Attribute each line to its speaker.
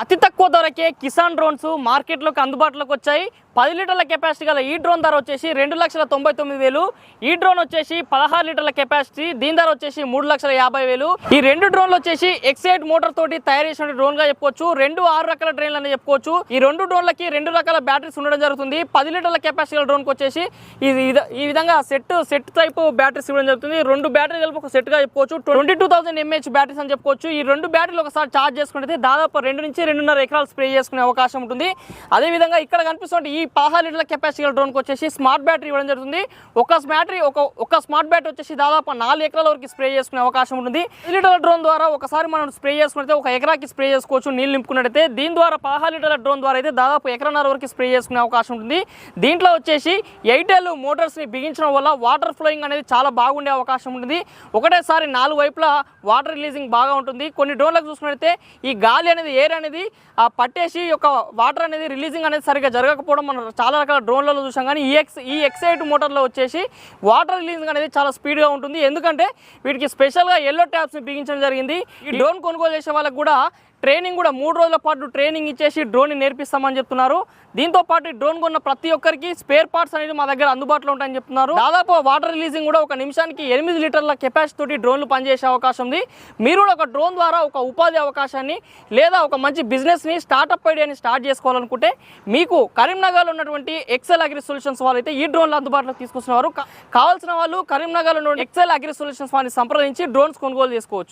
Speaker 1: అతి తక్కువ ధరకే కిసాన్ డ్రోన్స్ మార్కెట్లోకి అందుబాటులోకి వచ్చాయి. పది లీటర్ల కెపాసిటీ గల ఈ డ్రోన్ ధర వచ్చేసి రెండు లక్షల తొంభై తొమ్మిది వేలు. ఈ డ్రోన్ వచ్చేసి పదహారు లీటర్ల కెపాసిటీ దీని ధర వచ్చేసి మూడు లక్షల యాభై వేలు. ఈ రెండు డ్రోన్లు వచ్చేసి ఎక్సైడ్ మోటార్ తోటి తయారు చేసిన డ్రోన్గా చెప్పుకోవచ్చు. రెండు ఆరు రకాల డ్రైన్లు అని చెప్పుకోవచ్చు. ఈ రెండు డ్రోన్లకి రెండు రకాల బ్యాటరీస్ ఉండడం జరుగుతుంది. పది లీటర్ల కెపాసిటీ గల డ్రోన్కి వచ్చేసి ఇది ఈ విధంగా సెట్ సెట్ టైప్ బ్యాటరీస్ ఇవ్వడం జరుగుతుంది. రెండు బ్యాటరీ కలిపి ఒక సెట్గా చెప్పుకోవచ్చు. Twenty two thousand mAh batteries అని చెప్పుకోవచ్చు. ఈ రెండు బ్యాటరీలు ఒకసారి చార్జ్ చేసుకుంటే దాదాపు రెండు నుంచి రెండున్నర ఎకరాలు స్ప్రే చేసుకునే అవకాశం ఉంటుంది. అదేవిధంగా ఇక్కడ కనిపిస్తుంటే ఈ పదహారు లీటర్ల కెపాసిటీ గల డ్రోన్కి వచ్చేసి స్మార్ట్ బ్యాటరీ ఇవ్వడం జరుగుతుంది. ఒక బ్యాటరీ ఒక ఒక స్మార్ట్ బ్యాటరీ వచ్చేసి దాదాపు నాలుగు ఎకరాల వరకు స్ప్రే చేసుకునే అవకాశం ఉంటుంది. పది లీటర్ల డ్రోన్ ద్వారా ఒకసారి మనం స్ప్రే చేసుకుంటే ఒక ఎకరాకి స్ప్రే చేసుకోవచ్చు నీళ్ళు నింపుకున్నట్టయితే దీని ద్వారా పదహారు లీటర్ల డ్రోన్ ద్వారా అయితే దాదాపు ఎకరన్నర వరకు స్ప్రే చేసుకునే అవకాశం ఉంటుంది. దీంట్లో వచ్చేసి ఎయిర్టెల్ మోటార్స్ని బిగించడం వల్ల వాటర్ ఫ్లోయింగ్ అనేది చాలా బాగుండే అవకాశం ఉంటుంది. ఒకటేసారి నాలుగు వైపులా వాటర్ రిలీజింగ్ బాగా ఉంటుంది. కొన్ని డ్రోన్లకు చూసుకున్నట్టయితే ఈ గాలి అనేది ఎయిర్ అనేది ఆ పట్టేసి యొక్క వాటర్ అనేది రిలీజింగ్ అనేది సరిగ్గా జరగకపోవడం మనం చాలా రకాల డ్రోన్లలో చూసాం కానీ ఈ ఎక్స్ ఈ ఎక్సైట్ మోటార్లో వచ్చేసి వాటర్ రిలీజింగ్ అనేది చాలా స్పీడ్గా ఉంటుంది. ఎందుకంటే వీటికి స్పెషల్గా ఎల్లో ట్యాప్స్ని బిగించడం జరిగింది. ఈ డ్రోన్ కొనుగోలు చేసే వాళ్ళకి కూడా ట్రైనింగ్ కూడా మూడు రోజుల పాటు ట్రైనింగ్ ఇచ్చేసి డ్రోన్ నేర్పిస్తామని చెప్తున్నారు. దీంతో పాటు డ్రోన్ కొన్న ప్రతి ఒక్కరికి స్పేర్ పార్ట్స్ అనేది మా దగ్గర అందుబాటులో ఉంటాయని చెప్తున్నారు. దాదాపు వాటర్ రిలీజింగ్ కూడా ఒక నిమిషానికి ఎనిమిది లీటర్ల కెపాసిటీ తోటి డ్రోన్లు పనిచేసే అవకాశం ఉంది. మీరు కూడా ఒక డ్రోన్ ద్వారా ఒక ఉపాధి అవకాశాన్ని లేదా ఒక మంచి బిజినెస్ని స్టార్ట్అప్ ఐడియాని స్టార్ట్ చేసుకోవాలనుకుంటే మీకు కరీంనగర్లో ఉన్నటువంటి ఎక్సెల్ అగ్రి సొల్యూషన్స్ వాళ్ళు అయితే ఈ డ్రోన్లు అందుబాటులో తీసుకొస్తున్నారు కా- కావాల్సిన వాళ్ళు కరీంనగర్లో ఉన్న ఎక్సెల్ అగ్రి సొల్యూషన్స్ వాళ్ళని సంప్రదించి డ్రోన్స్ కొనుగోలు చేసుకోవచ్చు.